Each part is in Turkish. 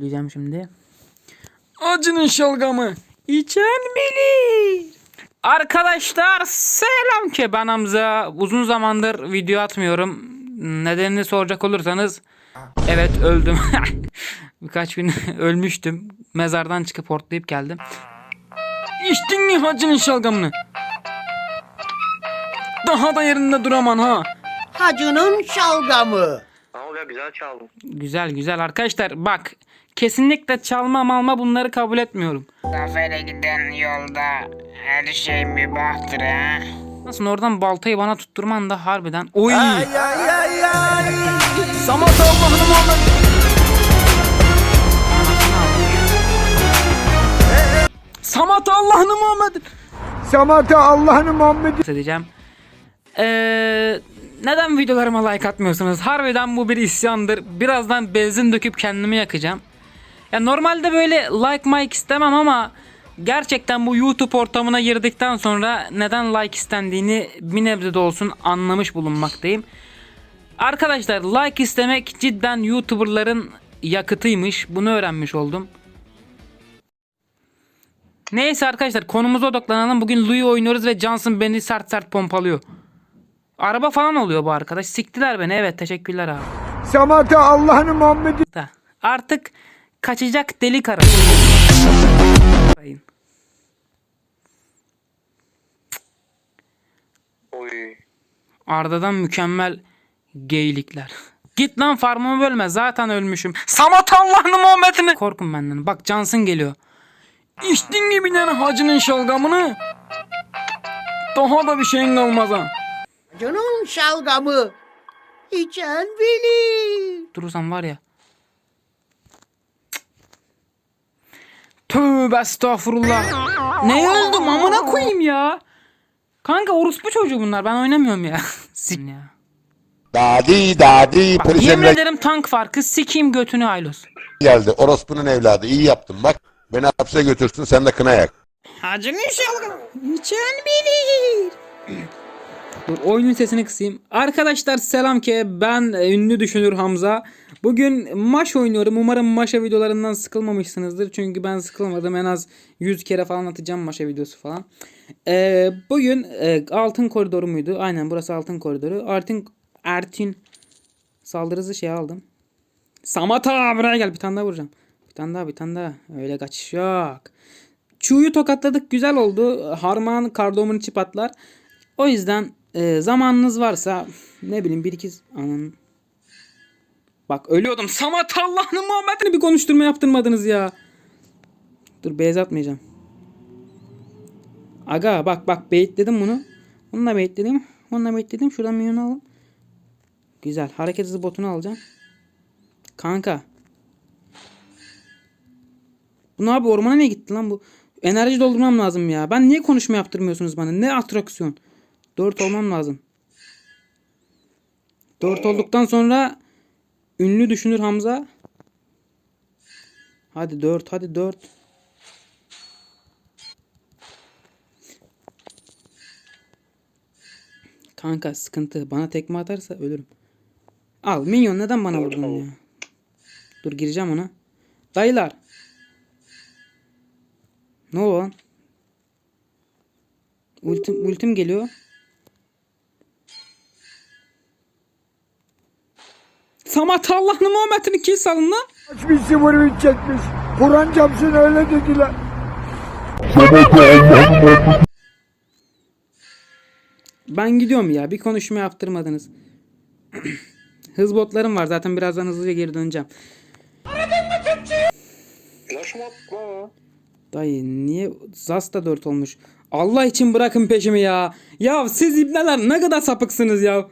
Diyeceğim şimdi. Acının şalgamı içen bilir. Arkadaşlar selam ki ben Hamza. Uzun zamandır video atmıyorum. Nedenini soracak olursanız evet öldüm. Birkaç gün ölmüştüm. Mezardan çıkıp hortlayıp geldim. İçtin mi hacının şalgamını? Daha da yerinde duraman ha. Hacının şalgamı. Ne oluyor güzel çaldın. Güzel güzel arkadaşlar bak kesinlikle çalma malma bunları kabul etmiyorum. Zafere giden yolda her şey mübahtır ha. Nasıl oradan baltayı bana tutturman da harbiden. Oy! Ay ay ay ay. Samat Allah'ını Muhammed. Anasını aldım. Samat Allah'ını Muhammed. Samat'a Allah'ını Muhammed'i Edeceğim. Ee, neden videolarıma like atmıyorsunuz? Harbiden bu bir isyandır. Birazdan benzin döküp kendimi yakacağım. Ya normalde böyle like mike istemem ama gerçekten bu YouTube ortamına girdikten sonra neden like istendiğini bir nebze de olsun anlamış bulunmaktayım. Arkadaşlar like istemek cidden YouTuber'ların yakıtıymış. Bunu öğrenmiş oldum. Neyse arkadaşlar konumuza odaklanalım. Bugün Louis oynuyoruz ve Johnson beni sert sert pompalıyor. Araba falan oluyor bu arkadaş. Siktiler beni. Evet teşekkürler abi. Samat'a Allah'ını Muhammed'i. Artık kaçacak delik ara. Sayın. Oy. Arda'dan mükemmel geylikler. Git lan farmımı bölme zaten ölmüşüm. Samat Allah'ını Muhammed'ini. Korkun benden. Bak Johnson geliyor. İçtin gibi lan hacının şalgamını. Daha da bir şeyin kalmaz ha. Hacının şalgamı. İçen bilir. Durursam var ya. Tövbe estağfurullah. Ne öldüm amına koyayım ya. Kanka orospu çocuğu bunlar. Ben oynamıyorum ya. Sik ya. Dadi dadi polis Yemin emre ederim tank farkı. Sikeyim götünü Aylos. geldi. Orospunun evladı. İyi yaptın bak. Beni hapse götürsün sen de kına yak. Hacının şalgamı. İçen bilir. Dur oyunun sesini kısayım. Arkadaşlar selam ki ben e, ünlü düşünür Hamza. Bugün maş oynuyorum. Umarım maşa videolarından sıkılmamışsınızdır. Çünkü ben sıkılmadım. En az 100 kere falan atacağım maşa videosu falan. Ee, bugün e, altın koridoru muydu? Aynen burası altın koridoru. Artin Ertin saldırı hızı şey aldım. Samata buraya gel bir tane daha vuracağım. Bir tane daha bir tane daha. Öyle kaçış yok. Çuğ'yu tokatladık güzel oldu. Harman kardomun içi patlar. O yüzden e, zamanınız varsa ne bileyim bir iki anın. Bak ölüyordum. Samat Allah'ını Muhammed'ini bir konuşturma yaptırmadınız ya. Dur beyaz atmayacağım. Aga bak bak baitledim bunu. Bunu da baitledim. Onu da baitledim. Şuradan milyonu alalım. Güzel. Hareket hızı botunu alacağım. Kanka. Bu ne abi ormana niye gitti lan bu? Enerji doldurmam lazım ya. Ben niye konuşma yaptırmıyorsunuz bana? Ne atraksiyon? 4 olmam lazım. 4 olduktan sonra ünlü düşünür Hamza. Hadi 4 hadi 4. Kanka sıkıntı. Bana tekme atarsa ölürüm. Al minyon neden bana vurdun ya? Dur gireceğim ona. Dayılar. Ne lan? Ultim, ultim geliyor. Samat Allah'ını Muhammed'ini kill salın lan. bir sıfır üç çekmiş. Kur'an çarpsın öyle dediler. Ben gidiyorum ya. Bir konuşma yaptırmadınız. Hız botlarım var. Zaten birazdan hızlıca geri döneceğim. Flash mı atma? Dayı niye Zas da 4 olmuş. Allah için bırakın peşimi ya. Ya siz ibneler ne kadar sapıksınız ya.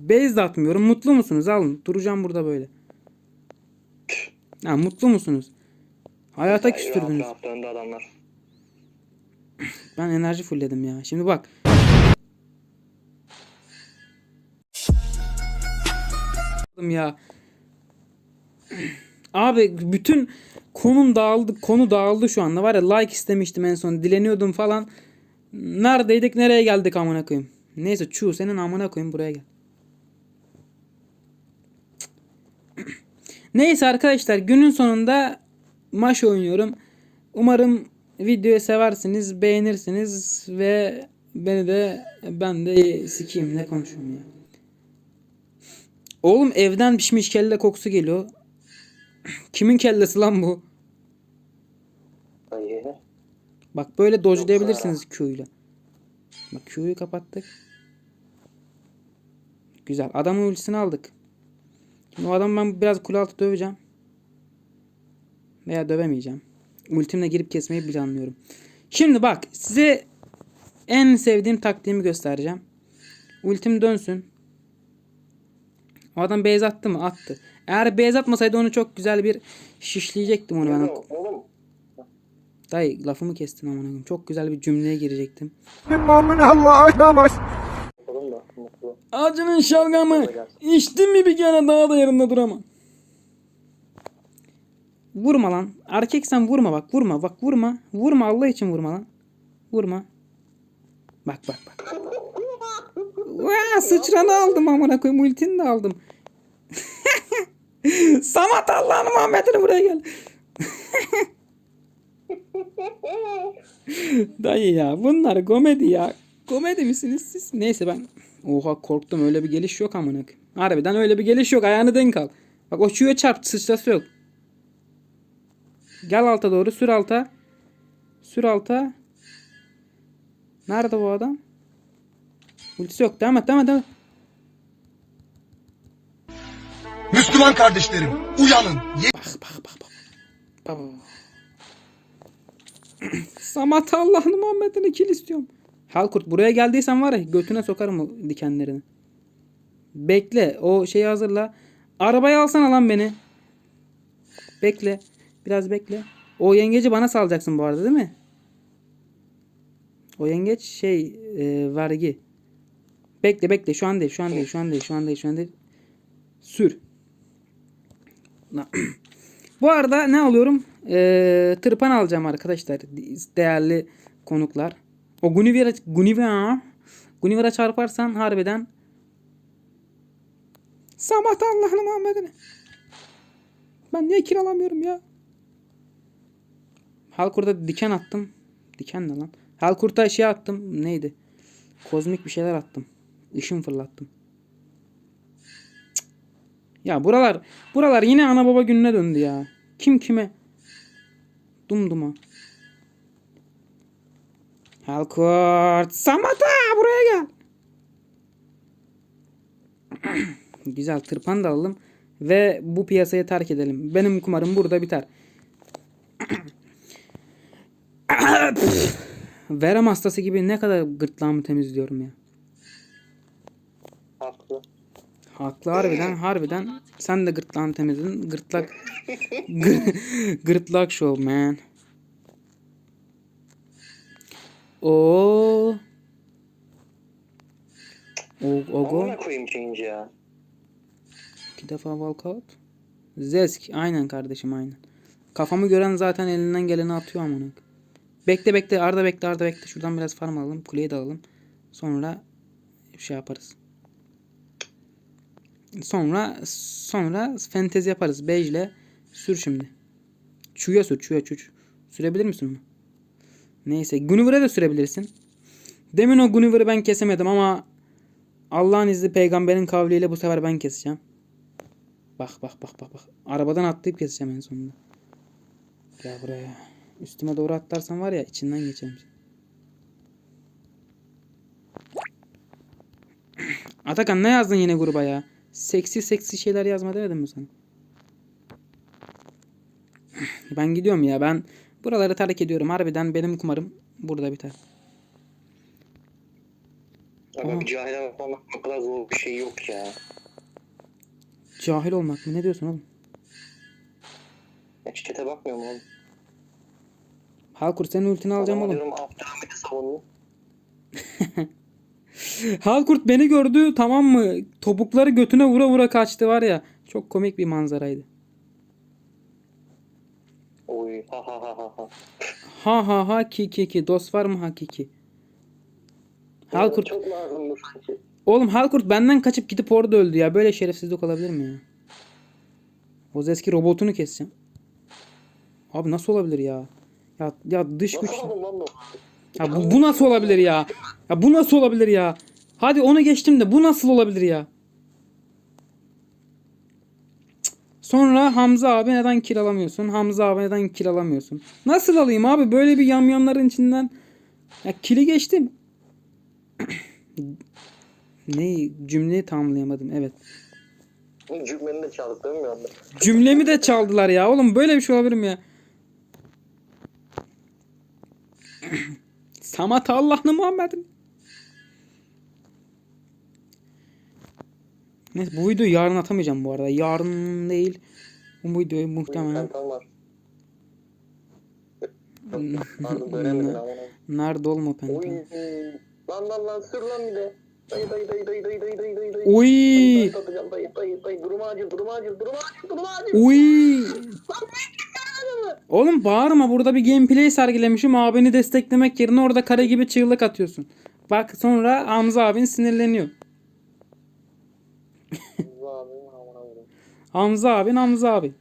Base de atmıyorum. Mutlu musunuz? Alın. Duracağım burada böyle. Ha, mutlu musunuz? Hayata küstürdünüz. Döndü adamlar. Ben enerji fullledim ya. Şimdi bak. ya. Abi bütün konum dağıldı. Konu dağıldı şu anda. Var ya like istemiştim en son. Dileniyordum falan. Neredeydik nereye geldik amına koyayım. Neyse çu senin amına koyayım buraya gel. Neyse arkadaşlar günün sonunda maç oynuyorum. Umarım videoyu seversiniz, beğenirsiniz ve beni de ben de sikeyim ne konuşuyorum ya. Oğlum evden pişmiş kelle kokusu geliyor. Kimin kellesi lan bu? Ay. Bak böyle dodge'layabilirsiniz Q'yla. Bak Q'yu kapattık. Güzel. Adamın ultisini aldık. Şimdi o adamı ben biraz kule altı döveceğim. Veya dövemeyeceğim. Ultimle girip kesmeyi planlıyorum. Şimdi bak size en sevdiğim taktiğimi göstereceğim. Ultim dönsün. O adam base attı mı? Attı. Eğer base atmasaydı onu çok güzel bir şişleyecektim onu ben. Oğlum. Dayı lafımı kestin amına koyayım. Çok güzel bir cümleye girecektim. Allah'a namaz. Oğlum da. Mutlu. Acının şalgamı içtin mi bir kere daha da yerinde duramam. Vurma lan. Erkeksen vurma bak vurma bak vurma. Vurma Allah için vurma lan. Vurma. Bak bak bak. Vaa sıçranı aldım amına koyayım ultini de aldım. Samat Allah'ın Muhammed'ini buraya gel. Dayı ya bunlar komedi ya. Komedi misiniz siz? Neyse ben oha korktum öyle bir geliş yok amına. Harbiden öyle bir geliş yok ayağını denk al. Bak o çuya çarp sıçrası yok. Gel alta doğru sür alta. Sür alta. Nerede bu adam? Ultisi yok. Devam et devam et devam et. Müslüman kardeşlerim uyanın. Bak bak bak bak. Bak, bak, bak. Samat Allah'ın Muhammed'ini kill istiyorum. Halkurt buraya geldiysen var ya götüne sokarım o dikenlerini. Bekle o şeyi hazırla. Arabayı alsana lan beni. Bekle. Biraz bekle. O yengeci bana salacaksın bu arada değil mi? O yengeç şey e, vergi. Bekle bekle şu an değil şu an değil şu an değil şu an değil şu an değil. Sür. Bu arada ne alıyorum? Ee, tırpan alacağım arkadaşlar. Değerli konuklar. O Gunivera Gunivera Gunivera çarparsan harbiden Samat Allah'ın Muhammed'ine. Ben niye kiralamıyorum ya? Halkur'da diken attım. Diken ne lan? Halkur'da şey attım. Neydi? Kozmik bir şeyler attım. Işın fırlattım. Ya buralar buralar yine ana baba gününe döndü ya. Kim kime? Dumduma. Halkurt. Samata buraya gel. Güzel tırpan da alalım. Ve bu piyasayı terk edelim. Benim kumarım burada biter. Verem hastası gibi ne kadar gırtlağımı temizliyorum ya. Haklı. Haklı harbiden harbiden sen de gırtlağını temizledin. Gırtlak Gır- gırtlak show man. O o Ogo Amına koyayım change ya. iki defa walkout. Zesk aynen kardeşim aynen. Kafamı gören zaten elinden geleni atıyor amına. Bekle bekle Arda bekle Arda bekle. Şuradan biraz farm alalım. Kuleyi de alalım. Sonra şey yaparız. Sonra sonra fentezi yaparız. Bejle sür şimdi. Çuya sür çuya çuç. Sürebilir misin onu? Neyse. Gunniver'e de sürebilirsin. Demin o Gunniver'ı ben kesemedim ama Allah'ın izni peygamberin kavliyle bu sefer ben keseceğim. Bak bak bak bak bak. Arabadan atlayıp keseceğim en sonunda. Gel buraya. Üstüme doğru atlarsan var ya içinden geçeceğim. Atakan ne yazdın yine gruba ya? Seksi seksi şeyler yazma demedim mi sana? Ben gidiyorum ya ben buraları terk ediyorum. Harbiden benim kumarım burada biter. Ama bir cahile bakmamak o kadar zor bir şey yok ya. Cahil olmak mı? Ne diyorsun oğlum? Ya çete bakmıyorum oğlum. Halkur senin ultini alacağım oğlum. diyorum. Halkurt beni gördü tamam mı? Topukları götüne vura vura kaçtı var ya. Çok komik bir manzaraydı. Oy ha ha ha ha ha. Ha ki ki ki. Dost var mı hakiki? Halkurt. Çok lazım bu sanki. Oğlum Halkurt benden kaçıp gidip orada öldü ya. Böyle şerefsizlik olabilir mi ya? Ozeski robotunu keseceğim. Abi nasıl olabilir ya? Ya ya dış güç. Ya bu, bu nasıl olabilir ya? Ya bu nasıl olabilir ya? Hadi onu geçtim de bu nasıl olabilir ya? Cık. Sonra Hamza abi neden kiralamıyorsun? Hamza abi neden kiralamıyorsun? Nasıl alayım abi böyle bir yamyamların içinden? Ya kili geçtim. ne cümleyi tamamlayamadım evet. Cümleni de çaldık değil mi anda? Cümlemi de çaldılar ya. Oğlum böyle bir şey olabilir mi ya? Samat Allah'ını Muhammed'im. Neyse bu videoyu yarın atamayacağım bu arada. Yarın değil. Bu videoyu muhtemelen nerede oğlum o Oy. penta? Lan lan lan sür lan bir de. Dayı dayı dayı dayı dayı dayı dayı dayı dayı. Oy! Dayı dayı dayı dayı. Durum acil durum acil durum acil durum acil. Uy! Oğlum bağırma burada bir gameplay sergilemişim abini desteklemek yerine orada kare gibi çığlık atıyorsun. Bak sonra Hamza abin sinirleniyor. Abi, amına koyayım. Hamza abin Hamza abi.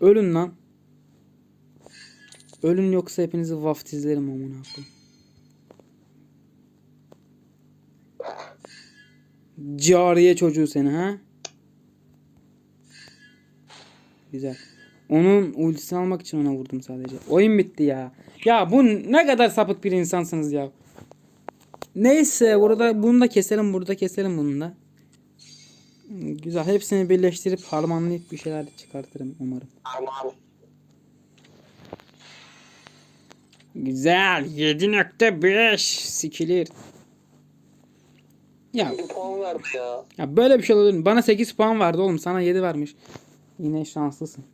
Ölün lan. Ölün yoksa hepinizi vaftizlerim amına koyayım. Cariye çocuğu seni ha? Güzel. Onun ultisini almak için ona vurdum sadece. Oyun bitti ya. Ya bu ne kadar sapık bir insansınız ya. Neyse burada bunu da keselim burada keselim bunu da. Güzel hepsini birleştirip harmanlayıp bir şeyler çıkartırım umarım. Aman. Güzel 7.5 sikilir. Ya, puan verdi ya. ya böyle bir şey mi? Bana 8 puan vardı oğlum sana 7 vermiş. Yine şanslısın.